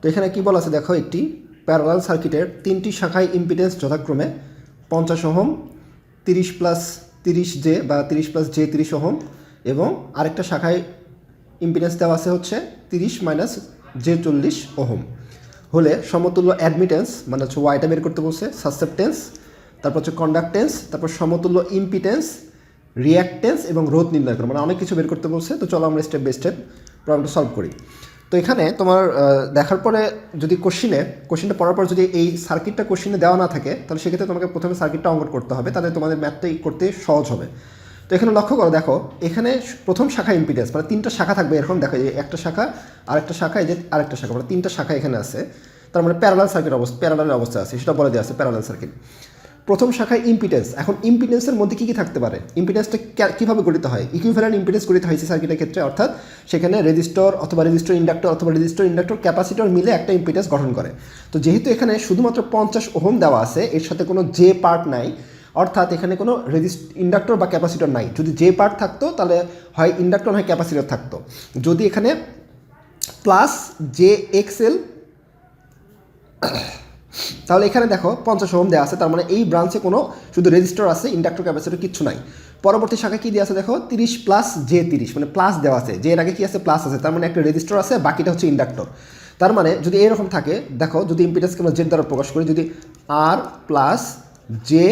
তো এখানে কি বলা আছে? দেখো একটি প্যারালাল সার্কিটের তিনটি শাখায় ইম্পিডেন্স যথাক্রমে পঞ্চাশ ওহম, তিরিশ প্লাস তিরিশ জে বা তিরিশ প্লাস জে তিরিশ ওহম এবং আরেকটা শাখায় ইম্পিডেন্স দেওয়া আছে হচ্ছে তিরিশ মাইনাস জে চল্লিশ ওহম। হলে সমতুল্য অ্যাডমিটেন্স মানে হচ্ছে ওয়াইটা বের করতে বলছে সাসেপ্টেন্স তারপর হচ্ছে কন্ডাক্টেন্স তারপর সমতুল্য ইম্পিটেন্স রিয়াক্টেন্স এবং রোধ নির্ণয় করো। মানে অনেক কিছু বের করতে বলছে। তো চলো আমরা স্টেপ বাই স্টেপ প্রবলেমটা সলভ করি। তো এখানে তোমার দেখার পরে যদি কোশ্চিনে কোশ্চিনটা পড়ার পর যদি এই সার্কিটটা কোশ্চিনে দেওয়া না থাকে, তাহলে সেক্ষেত্রে তোমাকে প্রথমে সার্কিটটা অঙ্কন করতে হবে, তাহলে তোমাদের ম্যাথটা করতে সহজ হবে। তো এখানে লক্ষ্য করো, দেখো, এখানে প্রথম শাখা ইম্পিডেন্স মানে তিনটা শাখা থাকবে এরকম, দেখো যে একটা শাখা, আরেকটা শাখা, এই যে আরেকটা শাখা মানে তিনটা শাখা এখানে আছে। তার মানে প্যারালাল সার্কিট অবস্থা প্যারালাল অবস্থা আছে, সেটা বলে দেওয়া আছে প্যারালাল সার্কিট প্রথম শাখায় ইম্পিডেন্স এখন ইম্পিডেন্সের মধ্যে কী কী থাকতে পারে? ইম্পিডেন্সটা কীভাবে গঠিত হয়? ইকুইভ্যালেন্ট ইম্পিডেন্স গঠিত হয়েছে সার্কিটের ক্ষেত্রে, অর্থাৎ সেখানে রেজিস্টর অথবা রেজিস্টর ইন্ডাক্টর অথবা রেজিস্টর ইন্ডাক্টর ক্যাপাসিটর মিলে একটা ইম্পিডেন্স গঠন করে। তো যেহেতু এখানে শুধুমাত্র পঞ্চাশ ওহম দেওয়া আছে, এর সাথে কোনো জে পার্ট নাই, অর্থাৎ এখানে কোনো রেজিস্ট ইন্ডাক্টর বা ক্যাপাসিটর নাই। যদি যে পার্ট থাকতো, তাহলে হয় ইন্ডাক্টর হয় ক্যাপাসিটর থাকতো। যদি এখানে প্লাস জে এক্সেল তাহলে এখানে দেখো পঞ্চাশ ওহম দেওয়া আছে, তার মানে এই ব্রাঞ্চে কোনো শুধু রেজিস্টার আছে ইন্ডাক্টর ক্যাপাসিটর কিছু নাই। পরবর্তী শাখায় কী দেওয়া আছে দেখো? তিরিশ প্লাস জে তিরিশ মানে প্লাস দেওয়া আছে। যে এর আগে কি আছে? প্লাস আছে, তার মানে একটা রেজিস্টার আছে, বাকিটা হচ্ছে ইন্ডাক্টর তার মানে যদি এরকম থাকে, দেখো যদি ইম্পিডেন্সকে আমরা জেড দ্বারা প্রকাশ করি, যদি আর প্লাস জে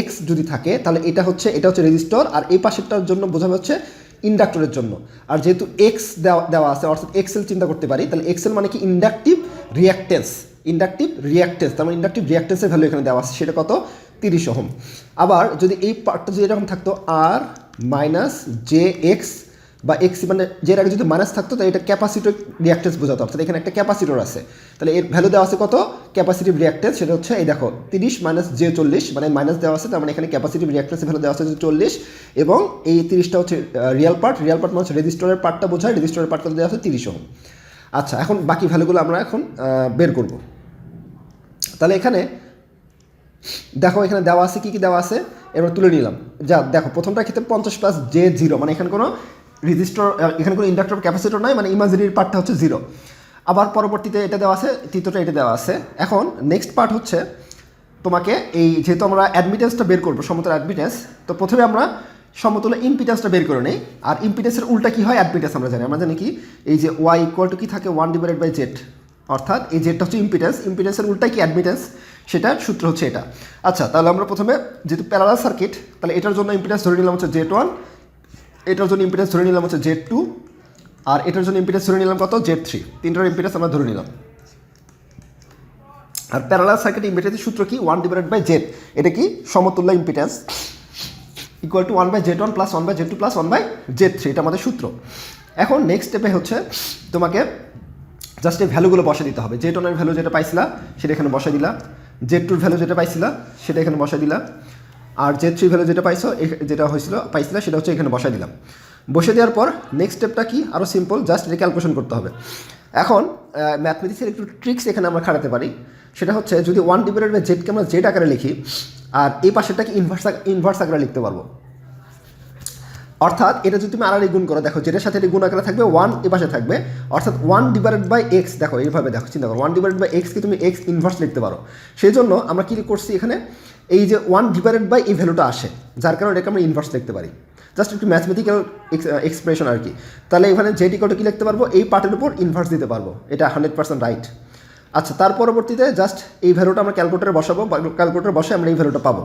এক্স যদি থাকে, তাহলে এটা হচ্ছে এটা হচ্ছে রেজিস্টর আর এই পাশেরটার জন্য বোঝাবে হচ্ছে ইন্ডাক্টরের জন্য। আর যেহেতু এক্স দেওয়া দেওয়া আছে, অর্থাৎ এক্সেল চিন্তা করতে পারি, তাহলে এক্সেল মানে কি? ইন্ডাকটিভ রিয়াক্টেন্স ইন্ডাকটিভ রিয়াক্টেন্স তার মানে ইন্ডাকটিভ রিয়াক্টেন্সের ভ্যালু এখানে দেওয়া আছে, সেটা কত? তিরিশ ওহম। আবার যদি এই পার্টটা যদি এরকম থাকতো আর মাইনাস জে এক্স বা এক্স মানে যে আগে যদি মাইনাস থাকতো, তাহলে এটা ক্যাপাসিটর রিয়াক্টেন্স বোঝাতো। অর্থাৎ এখানে একটা ক্যাপাসিটর আছে। তাহলে এর ভ্যালু দেওয়া আছে কত? ক্যাপাসিটিভ রিয়াক্টেন্স সেটা হচ্ছে, এই দেখো, তিরিশ মাইনাস জে চল্লিশ মানে মাইনাস দেওয়া আছে, তার মানে এখানে ক্যাপাসিটিভ রিয়াক্টেন্সের ভ্যালু দেওয়া আছে চল্লিশ, এবং এই তিরিশটা হচ্ছে রিয়াল পার্ট রিয়াল পার্ট মানে হচ্ছে রেজিস্টরের পার্টটা বোঝায় রেজিস্টরের পার্টটা দেওয়া আছে তিরিশ ওহম। আচ্ছা এখন বাকি ভ্যালুগুলো আমরা এখন বের করব। তাহলে এখানে দেখো, এখানে দেওয়া আছে, কি কি দেওয়া আছে? এবার তুলে নিলাম। যা, দেখো, প্রথমটা ক্ষেত্রে পঞ্চাশ প্লাস জে জিরো মানে এখানে কোনো রেজিস্টর এখানে কোনো ইন্ডাক্টর ক্যাপাসিটর নাই মানে ইমাজিনারি পার্টটা হচ্ছে জিরো আবার পরবর্তীতে এটা দেওয়া আছে, তৃতীয়টা এটা দেওয়া আছে। এখন নেক্সট পার্ট হচ্ছে তোমাকে এই যেহেতু আমরা অ্যাডমিটেন্সটা বের করব, সমতল অ্যাডমিটেন্স তো প্রথমে আমরা সমতুল্য ইম্পিটেন্সটা বের করে নিই। আর ইম্পিটেন্সের উল্টা কি হয়? অ্যাডমিটেন্স আমরা জানি। আমরা জানি কি? এই যে ওয়াই ইকুয়াল টু কি থাকে? ওয়ান ডিভাইডেড বাই জেড অর্থাৎ এই জেডটা হচ্ছে ইম্পিটেন্স ইম্পিটেন্সের উল্টা কি অ্যাডমিটেন্স সেটা সূত্র হচ্ছে এটা। আচ্ছা তাহলে আমরা প্রথমে যেহেতু প্যারালাল সার্কিট তাহলে এটার জন্য ইম্পিটেন্স ধরে নিলাম হচ্ছে জেড ওয়ান এটার জন্য ইম্পিটেন্স ধরে নিলাম হচ্ছে জেড টু আর এটার জন্য ইম্পিটেন্স ধরে নিলাম কত? জেড থ্রি তিনটার ইম্পিটেন্স আমরা ধরে নিলাম। আর প্যারালাল সার্কিট ইম্পিটেন্সের সূত্র কি? ওয়ান ডিভাইডেড বাই জেড এটা কি? সমতুল্য impedance equal to one by z one plus one by z two plus one by z three এটা আমাদের সূত্র। এখন নেক্সট স্টেপে হচ্ছে তোমাকে জাস্ট এই ভ্যালুগুলো বসে দিতে হবে। জেড ওয়ানের ভ্যালু যেটা পাইছিলা, সেটা এখানে বসে দিলা। জেড টুর ভ্যালু যেটা পাইছিলা, সেটা এখানে বসে দিলা। আর জেড থ্রি ভ্যালু যেটা পাইছো যেটা হয়েছিল পাইছিলা, সেটা হচ্ছে এখানে বসে দিলাম। বসে দেওয়ার পর নেক্সট স্টেপটা কি? আরও সিম্পল জাস্ট এটা ক্যালকুলেশন করতে হবে। এখন ম্যাথমেটিক্সের একটু ট্রিক্স এখানে আমরা খাটাতে পারি। সেটা হচ্ছে যদি ওয়ান ডিভাইডেড বাই জেডকে আমরা জেড আকারে লিখি, আর এই পাশেরটাকে ইনভার্স ইনভার্স আকারে লিখতে পারব। অর্থাৎ এটা যদি তুমি আড়াআড়ি গুণ করো, দেখো, যেটার সাথে এটি গুণ আকারে থাকবে ওয়ান এ পাশে থাকবে, অর্থাৎ ওয়ান ডিভাইডেড বাই এক্স দেখো, এইভাবে দেখো, চিন্তা করো ওয়ান ডিভাইডেড বাই এক্সকে তুমি এক্স ইনভার্স লিখতে পারো। সেই জন্য আমরা কী করছি এখানে? এই যে ওয়ান ডিভাইডেড বাই এই ভ্যালুটা আসে, যার কারণে এটাকে আমরা ইনভার্স লিখতে পারি। জাস্ট একটু ম্যাথমেটিক্যাল এক্সপ্রেশন আর কি। তাহলে এখানে জেডি কত কী লিখতে পারব? এই পার্টের উপর ইনভার্স দিতে পারব, এটা হান্ড্রেড পার্সেন্ট রাইট আচ্ছা তার পরবর্তীতে জাস্ট এই ভ্যালুটা আমরা ক্যালকুলেটারে বসাবো ক্যালকুলেটার বসে আমরা এই ভ্যালুটা পাবো।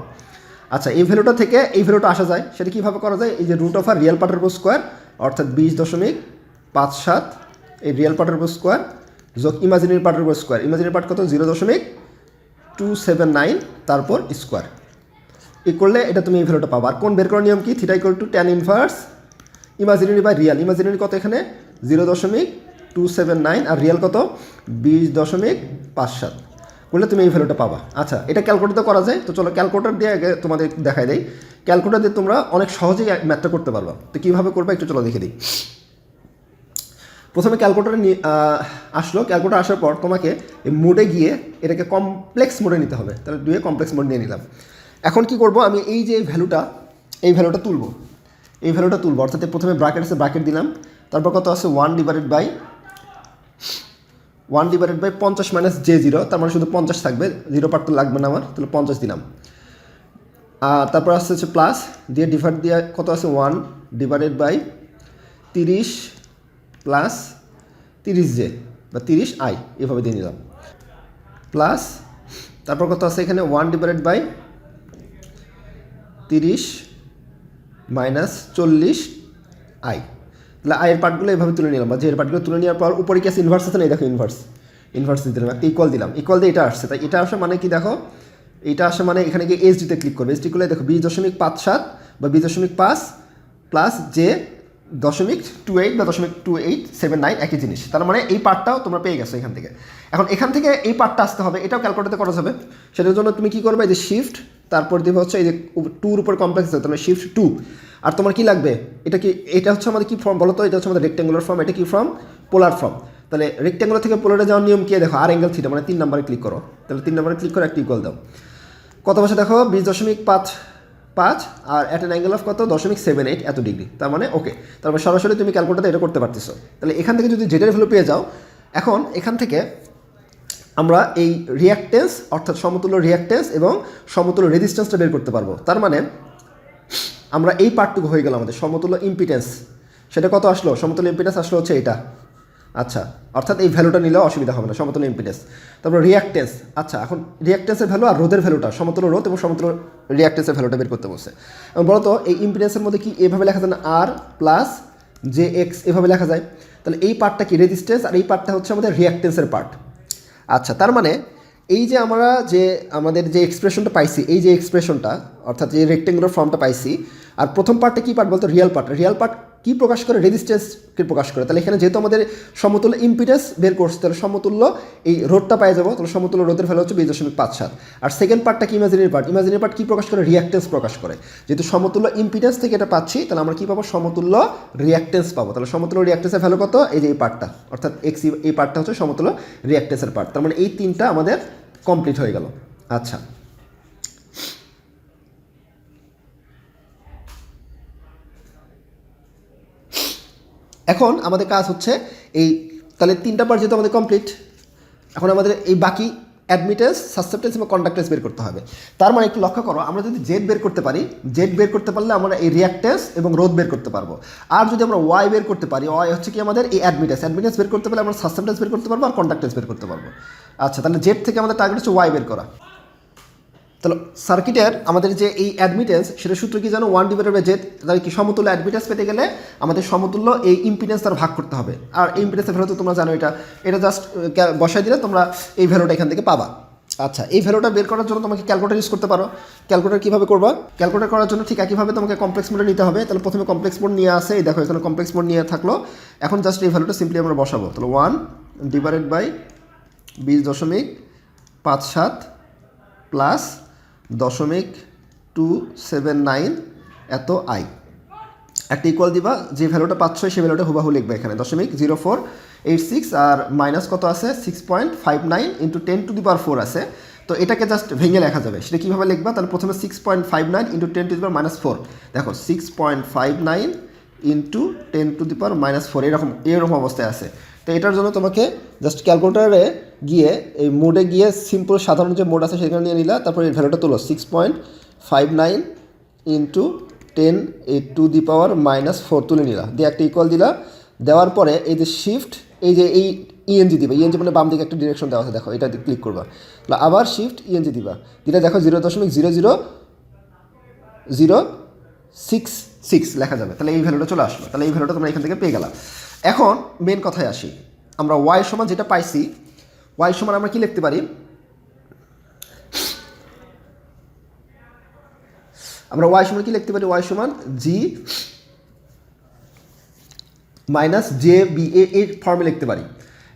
আচ্ছা এই ভ্যালুটা থেকে এই ভ্যালুটা আসা যায়, সেটা কীভাবে করা যায়? এই যে রুট অফ আর রিয়েল পার্টের স্কোয়ার অর্থাৎ বিশ দশমিক পাঁচ সাত, এই রিয়েল পার্টের স্কোয়ার যোগ ইমাজিনারি পার্টের স্কোয়ার ইমাজিনারি পার্ট কত? জিরো দশমিক টু সেভেন নাইন তারপর স্কোয়ার এ করলে এটা তুমি এই ভ্যালুটা পাবা। আর কোন বের করার নিয়ম কি? Theta equal to tan inverse imaginary বা রিয়াল ইমাজিনারি কত এখানে? জিরো দশমিক টু সেভেন নাইন আর রিয়াল কত? বিশ দশমিক পাঁচ সাত। করলে তুমি এই ভ্যালুটা পাবা। আচ্ছা এটা ক্যালকুলেটর করা যায়, তো চলো ক্যালকুলেটার দিয়ে আগে তোমাদের দেখাই দেয় ক্যালকুলেটার দিয়ে তোমরা অনেক সহজেই ম্যাথটা করতে পারবা। তো কীভাবে করবা একটু চলো দেখে দিই। প্রথমে ক্যালকুলেটারে নিয়ে আসলো। ক্যালকুলেটার আসার পর তোমাকে মোডে গিয়ে এটাকে কমপ্লেক্স মোডে নিতে হবে। তাহলে দুয়ে কমপ্লেক্স মোড নিয়ে নিলাম। এখন কি করব? আমি এই যে ভ্যালুটা এই ভ্যালুটা তুলব। এই ভ্যালুটা তুলব। অর্থাৎ প্রথমে ব্র্যাকেট আছে ব্র্যাকেট দিলাম। তারপর কত আছে? One divided by one divided by পঞ্চাশ মাইনাস জে জিরো, তার মানে শুধু পঞ্চাশ থাকবে, জিরো পার্ট তো লাগবে না আমার, তাহলে পঞ্চাশ দিলাম। আর তারপর আসছে হচ্ছে প্লাস দিয়ে ডিভাইড দিয়ে কত আছে? ওয়ান ডিভাইডেড বাই তিরিশ প্লাস তিরিশ জে, বা তিরিশ আই এভাবে দিয়ে নিলাম। প্লাস তারপর কত আছে এখানে? ওয়ান ডিভাইডেড বাই তিরিশ মাইনাস চল্লিশ আই তাহলে আয়ের পার্টগুলো এভাবে তুলে নিলাম বা যে এর পার্টগুলো তুলে নেওয়ার পর উপরে কি আছে ইনভার্স আছে না দেখো ইনভার্স ইনভার্স দিলাম একটা ইকুয়াল দিলাম। ইকুয়াল দিয়ে এটা আসছে। তাই এটা আসে মানে কি দেখো? এটা আসে মানে এখানে গিয়ে এইচ ডিতে ক্লিক করবে। এইচ ডি করলে দেখো বিশ দশমিক পাঁচ সাত বা বিশ দশমিক পাঁচ প্লাস যে দশমিক টু এইট বা দশমিক টু এইট সেভেন নাইন একই জিনিস। তার মানে এই পার্টটাও তোমরা পেয়ে গেছো এখান থেকে। এখন এখান থেকে এই পার্টটা আসতে হবে। এটাও ক্যালকুলেটারে করা যাবে সেটার জন্য তুমি কি করবে? যে শিফট তারপর দিবে হচ্ছে এই যে টুর উপর কমপ্লেক্স দেবে তাহলে শিফট টু আর তোমার কি লাগবে? এটা কি, এটা হচ্ছে আমাদের কি ফর্ম বলো তো? এটা হচ্ছে আমাদের রেক্টেঙ্গুলার ফর্ম এটা কি ফর্ম পোলার ফর্ম তাহলে রেক্টেঙ্গুলার থেকে পোলারে যাওয়ার নিয়ম কি? দেখো, আর অ্যাঙ্গেল থিটা মানে তিন নম্বরে ক্লিক করো। তাহলে তিন নম্বরে ক্লিক করে একটা ইকুয়াল দাও। কত বসে দেখো? বিশ দশমিক পাঁচ পাঁচ, আর অ্যাট অ্যান অ্যাঙ্গেল অফ কত? দশমিক সেভেন এইট এত ডিগ্রি তার মানে ওকে তারপর সরাসরি তুমি ক্যালকুলেটারে এটা করতে পারতেছো। তাহলে এখান থেকে যদি জেটের ভ্যালু পেয়ে যাও, এখন এখান থেকে আমরা এই রিয়াক্টেন্স অর্থাৎ সমতুল্য রিয়াক্টেন্স এবং সমতুল্য রেজিস্ট্যান্সটা বের করতে পারব। তার মানে আমরা এই পার্টটুকু হয়ে গেল আমাদের, সমতুল্য ইম্পিটেন্স সেটা কত আসলো? সমতুল্য ইম্পিটেন্স আসলো হচ্ছে এটা। আচ্ছা অর্থাৎ এই ভ্যালুটা নিলেও অসুবিধা হবে না, সমতুল্য ইম্পিটেন্স তারপর রিয়াক্টেন্স আচ্ছা এখন রিয়াক্টেন্সের ভ্যালু আর রোদের ভ্যালুটা সমতুল্য রোদ এবং সমতুল্য রিয়াক্টেন্সের ভ্যালুটা বের করতে বলছে। এবং বলতো, এই ইম্পিটেন্সের মধ্যে কি এভাবে লেখা যায় না? আর প্লাস জে এক্স এভাবে লেখা যায়। তাহলে এই পার্টটা কি রেজিস্ট্যান্স আর এই পার্টটা হচ্ছে আমাদের রিয়াক্টেন্সের পার্ট আচ্ছা তার মানে এই যে আমরা যে আমাদের যে এক্সপ্রেশনটা পাইছি, এই যে এক্সপ্রেশনটা অর্থাৎ যে রেক্টেঙ্গুলার ফর্মটা পাইছি, আর প্রথম পার্টটা কী পার্ট বলতো? রিয়াল পার্ট রিয়াল পার্ট কী প্রকাশ করে? রেজিস্ট্যান্সকে প্রকাশ করে। তাহলে এখানে যেহেতু আমাদের সমতুল্য ইম্পিডেন্স বের করছে, তাহলে সমতুল্য এই রোডটা পাই যাব, তাহলে সমতুল্য রোদের ভ্যালু হচ্ছে বিশ দশমিক পাঁচ সাত। আর সেকেন্ড পার্টটা কি ইমাজিনারি পার্ট ইমাজিনারি পার্ট কী প্রকাশ করে? রিয়াক্টেন্স প্রকাশ করে। যেহেতু সমতুল্য ইম্পিডেন্স থেকে এটা পাচ্ছি, তাহলে আমরা কী পাবো? সমতুল্য রিয়াক্টেন্স পাবো। তাহলে সমতুল্য রিয়াক্টেন্সের ভ্যালু কত? এই যে এই পার্টটা অর্থাৎ এক্স এই পার্টটা হচ্ছে সমতুল্য রিয়াক্টেন্সের পার্ট তার মানে এই তিনটা আমাদের কমপ্লিট হয়ে গেল। আচ্ছা। এখন আমাদের কাজ হচ্ছে এই, তাহলে তিনটা পার্ট যেহেতু আমাদের কমপ্লিট এখন আমাদের এই বাকি অ্যাডমিটেন্স সাসেপ্টেন্স এবং কন্ডাক্টেন্স বের করতে হবে। তার মানে একটু লক্ষ্য করো, আমরা যদি জেড বের করতে পারি জেড বের করতে পারলে আমরা এই রিয়াক্টেন্স এবং রোধ বের করতে পারব। আর যদি আমরা ওয়াই বের করতে পারি ওয়াই হচ্ছে কি আমাদের এই অ্যাডমিটেন্স অ্যাডমিটেন্স বের করতে পারলে আমরা সাসেপ্টেন্স বের করতে পারব আর কন্ডাক্টেন্স বের করতে পারব। আচ্ছা তাহলে জেড থেকে আমাদের টার্গেট হচ্ছে ওয়াই বের করা। তাহলে সার্কিটের আমাদের যে এই অ্যাডমিটেন্স সেটা সূত্র কি জানো? ওয়ান ডিভাইডেড বাই জেড তাহলে কি সমতুল্য অ্যাডমিটেন্স পেতে গেলে আমাদের সমতুল্য এই ইম্পিডেন্স তার ভাগ করতে হবে। আর এই ইম্পিডেন্সের ভ্যালু তো তোমরা জানো এটা। এটা জাস্ট বসাই দিলে তোমরা এই ভ্যালুটা এখান থেকে পাবা। আচ্ছা এই ভ্যালুটা বের করার জন্য তোমাকে ক্যালকুলেটার ইউজ করতে পারো। ক্যালকুলেটার কীভাবে করবা? ক্যালকুলেটার করার জন্য ঠিক একইভাবে তোমাকে কমপ্লেক্স মোডে নিতে হবে। তাহলে প্রথমে কমপ্লেক্স মোড নিয়ে আসে। এই দেখো, এখানে কমপ্লেক্স মোড নিয়ে থাকল। এখন জাস্ট এই ভ্যালুটা সিম্পলি আমরা বসাবো। তাহলে ওয়ান ডিভাইডেড বাই বিশ দশমিক পাঁচ সাত প্লাস দশমিক টু সেভেন নাইন এত আই। একটা ইকুয়াল দিবা, যে ভ্যালুটা পাচ্ছ সেই ভ্যালুটা হুবাহু লিখবে এখানে। দশমিক জিরো ফোর এইট সিক্স আর মাইনাস কত আছে? Six point five nine into ten to the power four আছে। তো এটাকে জাস্ট ভেঙে লেখা যাবে। সেটা কীভাবে লিখবা? তাহলে প্রথমে six point five nine into ten to the power minus four দেখো six point five nine into ten to the power minus four এরকম এরকম অবস্থায় আছে। তো এটার জন্য তোমাকে জাস্ট ক্যালকুলেটারে গিয়ে এই মোডে গিয়ে সিম্পল সাধারণ যে মোড আছে সেখানে নিয়ে নিলা, তারপরে এই ভ্যালুটা তোলো six point five nine into ten এই to the power minus four তুলে নিলা। দিয়ে একটা ইকুয়াল দিলা। দেওয়ার পরে এই যে শিফট এই যে এই ইএনজি দিবা। ইএনজি মানে বাম দিকে একটা ডিরেকশন দেওয়া আছে, দেখো, এটা ক্লিক করবা। আবার শিফট ইএনজি দিবা। দিলে দেখো জিরো দশমিক zero zero zero six six লেখা যাবে। তাহলে এই ভ্যালুটা চলে আসলো। তাহলে এই ভ্যালুটা তোমরা এখান থেকে পেয়ে গেলাম এখন মেন কথায় আসি। আমরা ওয়াই সমান যেটা পাইছি ওয়াই সমান আমরা কি লিখতে পারি? আমরা ওয়াই সমান কি লিখতে পারি? ওয়াই সমান জি মাইনাস জে বি এ এর ফর্মে লিখতে পারি।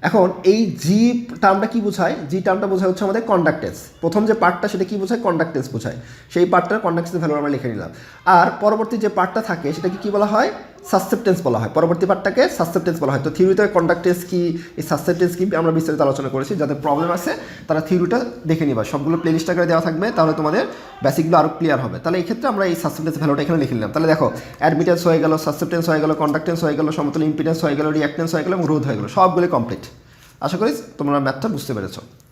এখন এই জি টার্মটা কি বোঝায়? জি টার্মটা বোঝায় হচ্ছে আমাদের কন্ডাক্টেন্স প্রথম যে পার্টটা সেটা কি বোঝায়? কন্ডাক্টেন্স বোঝায়। সেই পার্টটার কন্ডাক্টেন্স ভ্যালু আমরা লিখে নিলাম। আর পরবর্তী যে পার্টটা থাকে, সেটাকে কি বলা হয়? সাসেপ্টেন্স বলা হয়। পরবর্তী পার্টটাকে সাসেপ্টেন্স বলা হয়। তো থিওরিতে কন্ডাক্টেন্স কি? এই সাসেপ্টেন্স কি আমরা বিস্তারিত আলোচনা করেছি। যাদের প্রবলেম আছে, তারা থিওরিটা দেখে নিবা। সবগুলো প্লেলিস্ট আকারে দেওয়া থাকবে, তাহলে তোমাদের বেসিকগুলো আরও ক্লিয়ার হবে। তাহলে এই ক্ষেত্রে আমরা এই সাসেপ্টেন্স ভ্যালুটা এখানে লিখে নিলাম। তাহলে দেখো অ্যাডমিটেন্স হয়ে গেল সাসেপ্টেন্স হয়ে গেল কন্ডাক্টেন্স হয়ে গেল, সমতল ইম্পিডেন্স হয়ে গেল রিয়াক্টেন্স হয়ে গেল এবং রোধ হয়ে গেল। সবগুলো কমপ্লিট আশা করি তোমরা ম্যাথটা বুঝতে পেরেছ।